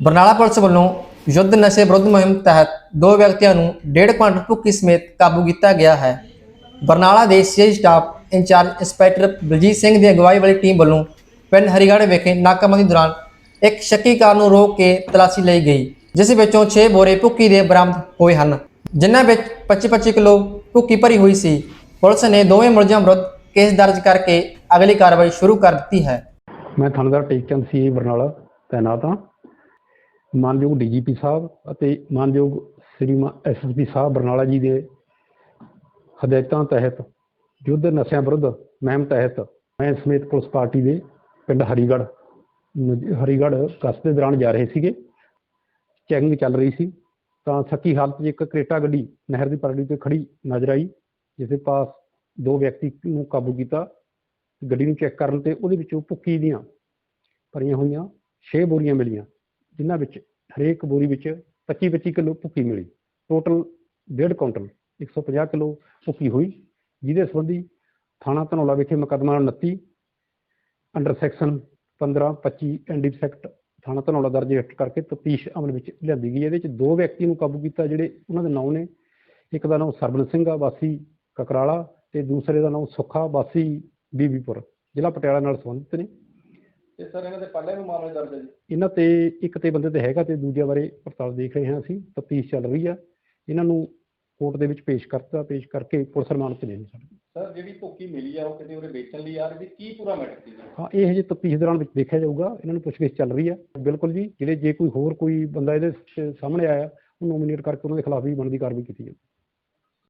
Barnala police ਵੱਲੋਂ ਯੁੱਧ ਨਸ਼ੇ ਵਿਰੁੱਧ ਮੁਹਿੰਮ ਤਹਿਤ ਦੋ ਵਿਅਕਤੀਆਂ ਨੂੰ ਡੇਢ ਕੁਆਂਟਲ ਭੁੱਕੀ ਸਮੇਤ ਕਾਬੂ ਕੀਤਾ ਗਿਆ ਹੈ। ਬਰਨਾਲਾ ਦੇ CI staff incharge inspector Baljit Singh ਦੀ ਅਗਵਾਈ ਵਾਲੀ ਟੀਮ ਵੱਲੋਂ ਪਿੰਡ ਹਰੀਗੜ੍ਹ ਵਿਖੇ ਨਾਕਾਬੰਦੀ ਦੌਰਾਨ ਇੱਕ ਸ਼ੱਕੀ ਕਾਰ ਨੂੰ ਰੋਕ ਕੇ ਤਲਾਸ਼ੀ ਲਈ ਗਈ, ਜਿਸ ਵਿੱਚੋਂ 6 ਬੋਰੇ ਭੁੱਕੀ ਦੇ ਬਰਾਮਦ ਹੋਏ ਹਨ, ਜਿਨ੍ਹਾਂ ਵਿੱਚ 25-25 ਕਿਲੋ ਭੁੱਕੀ ਭਰੀ ਹੋਈ ਸੀ। ਪੁਲਿਸ ਨੇ ਦੋਵੇਂ ਮੁਲਜ਼ਮਾਂ ਵਿਰੁੱਧ ਕੇਸ ਦਰਜ ਕਰਕੇ ਅਗਲੀ ਕਾਰਵਾਈ ਸ਼ੁਰੂ ਕਰ ਦਿੱਤੀ ਹੈ। ਮੈਂ ਥਾਣੇਦਾਰ ਟੇਕਚੰਦ ਸੀ ਬਰਨਾਲਾ, ਤੈਨਾਤ ਹਾਂ। ਮਾਨਯੋਗ ਡੀਜੀਪੀ ਸਾਹਿਬ ਅਤੇ ਮਾਨਯੋਗ ਸ੍ਰੀਮਾਨ ਐਸਐਸਪੀ ਸਾਹਿਬ ਬਰਨਾਲਾ ਜੀ ਦੇ ਹਦਾਇਤਾਂ ਤਹਿਤ ਯੁੱਧ ਨਸ਼ਿਆਂ ਵਿਰੁੱਧ ਮਹਿਮ ਤਹਿਤ ਮੈਂ ਸਮੇਤ ਪੁਲਿਸ ਪਾਰਟੀ ਦੇ ਪਿੰਡ ਹਰੀਗੜ੍ਹ ਨ- ਹਰੀਗੜ੍ਹ ਗਸ਼ਤ ਦੌਰਾਨ ਜਾ ਰਹੇ ਸੀਗੇ। ਚੈਕਿੰਗ ਚੱਲ ਰਹੀ ਸੀ। ਤਾਂ ਸੱਕੀ ਹਾਲਤ 'ਚ ਇੱਕ ਕਰੇਟਾ ਗੱਡੀ ਨਹਿਰ ਦੀ ਪਰੜੀ ਤੇ ਖੜੀ ਨਜ਼ਰ ਆਈ, ਜਿਸ ਦੇ ਪਾਸ ਦੋ ਵਿਅਕਤੀ ਨੂੰ ਕਾਬੂ ਕੀਤਾ। ਗੱਡੀ ਨੂੰ ਚੈੱਕ ਕਰਨ ਤੇ ਉਹਦੇ ਵਿੱਚੋਂ ਭੁੱਕੀ ਦੀਆਂ ਭਰੀਆਂ ਹੋਈਆਂ 6 ਬੋਰੀਆਂ ਮਿਲੀਆਂ। ਜਿਨ੍ਹਾਂ ਵਿੱਚ ਹਰੇਕ ਬੋਰੀ ਵਿੱਚ 25-25 ਕਿਲੋ ਭੁੱਕੀ ਮਿਲੀ। ਟੋਟਲ 1.5 ਕੁਇੰਟਲ 150 ਕਿਲੋ ਭੁੱਕੀ ਹੋਈ, ਜਿਹਦੇ ਸੰਬੰਧੀ ਥਾਣਾ ਧਨੌਲਾ ਵਿਖੇ ਮੁਕੱਦਮਾ 29 ਅੰਡਰ ਸੈਕਸ਼ਨ 15 25 ਐਨਡੀ ਸੈਕਟ ਥਾਣਾ ਧਨੌਲਾ ਦਰਜ ਰਜਿਸਟਰ ਕਰਕੇ ਤਫਤੀਸ਼ ਅਮਲ ਵਿੱਚ ਲਿਆਂਦੀ ਗਈ। ਇਹਦੇ ਵਿੱਚ ਦੋ ਵਿਅਕਤੀ ਨੂੰ ਕਾਬੂ ਕੀਤਾ, ਜਿਹੜੇ ਉਹਨਾਂ ਦੇ ਨਾਮ ਨੇ। ਇੱਕ ਦਾ ਨਾਮ ਸਰਬਨ ਸਿੰਘ ਆ, ਵਾਸੀ ਕਕਰਾਲਾ, ਤੇ ਦੂਸਰੇ ਦਾ ਨਾਮ ਸੁੱਖਾ, ਵਾਸੀ ਬੀਬੀਪੁਰ। ਜ਼ਿਲ੍ਹਾ ਪਟਿਆਲਾ ਨਾਲ ਸੰਬੰਧਿਤ ਨੇ। ਤੇ ਸਰ ਇਹਨਾਂ ਦੇ ਪਹਿਲੇ ਵੀ ਮਾਮਲੇ ਦਰਜ ਹੈ ਜੀ। ਇਹਨਾਂ ਤੇ ਇੱਕ ਤੇ ਬੰਦੇ ਤੇ ਹੈਗਾ ਤੇ ਦੂਜੇ ਬਾਰੇ ਪੜਤਾਲ ਦੇਖ ਰਹੇ ਹਾਂ ਅਸੀਂ ਤਫਤੀਸ਼ ਚੱਲ ਰਹੀ ਆ। ਇਹਨਾਂ ਨੂੰ ਕੋਰਟ ਦੇ ਵਿੱਚ ਪੇਸ਼ ਕਰਤਾ ਪੇਸ਼ ਕਰਕੇ ਪੁਲਿਸ ਰਿਮਾਂਡ ਤੇ ਲੈਣੀ ਸਾਡੇ ਸਰ ਜਿਹੜੀ ਭੁੱਕੀ ਮਿਲੀ ਆ ਉਹ ਕਿਤੇ ਉਹਦੇ ਵੇਚਣ ਲਈ ਆ ਰਹੀ ਕੀ ਪੂਰਾ ਮੈਟਰ ਸੀ ਜੀ ਹਾਂ ਇਹ ਹਜੇ ਤਫਤੀਸ਼ ਦੌਰਾਨ ਵਿੱਚ ਦੇਖਿਆ ਜਾਊਗਾ। ਇਹਨਾਂ ਨੂੰ ਪੁੱਛਗਿੱਛ ਚੱਲ ਰਹੀ ਆ। ਬਿਲਕੁਲ ਜੀ ਜਿਹੜੇ ਜੇ ਕੋਈ ਹੋਰ ਕੋਈ ਬੰਦਾ ਇਹਦੇ ਸ- ਸਾਹਮਣੇ ਆਇਆ ਉਹ ਨੋਮੀਨੇਟ ਕਰਕੇ ਉਹਨਾਂ ਦੇ ਖਿਲਾਫ ਵੀ ਬਣਦੀ ਕਾਰਵਾਈ ਕੀਤੀ ਜਾਊ